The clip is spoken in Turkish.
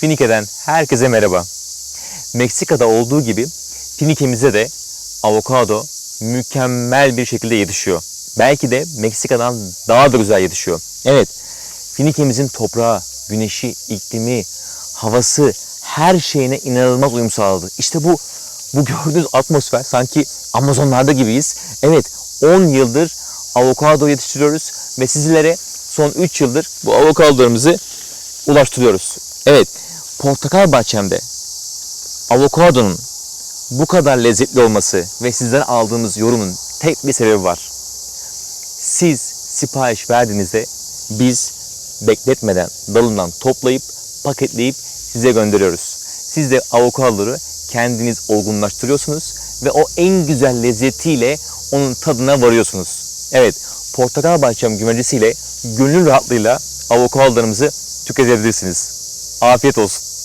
Finike'den herkese merhaba. Meksika'da olduğu gibi Finike'mizde de avokado mükemmel bir şekilde yetişiyor. Belki de Meksika'dan daha da güzel yetişiyor. Evet, Finike'mizin toprağı, güneşi, iklimi, havası, her şeyine inanılmaz uyum sağladı. İşte bu bu gördüğünüz atmosfer sanki Amazonlarda gibiyiz. Evet, 10 yıldır avokado yetiştiriyoruz ve sizlere son 3 yıldır bu avokadolarımızı ulaştırıyoruz. Evet, portakal bahçemde avokadonun bu kadar lezzetli olması ve sizden aldığımız yorumun tek bir sebebi var. Siz sipariş verdiğinizde biz bekletmeden dalından toplayıp paketleyip size gönderiyoruz. Siz de avokadoları kendiniz olgunlaştırıyorsunuz ve o en güzel lezzetiyle onun tadına varıyorsunuz. Evet, portakal bahçem güvencesiyle gönül rahatlığıyla avokadolarımızı tüketebilirsiniz. Olá, Beatles!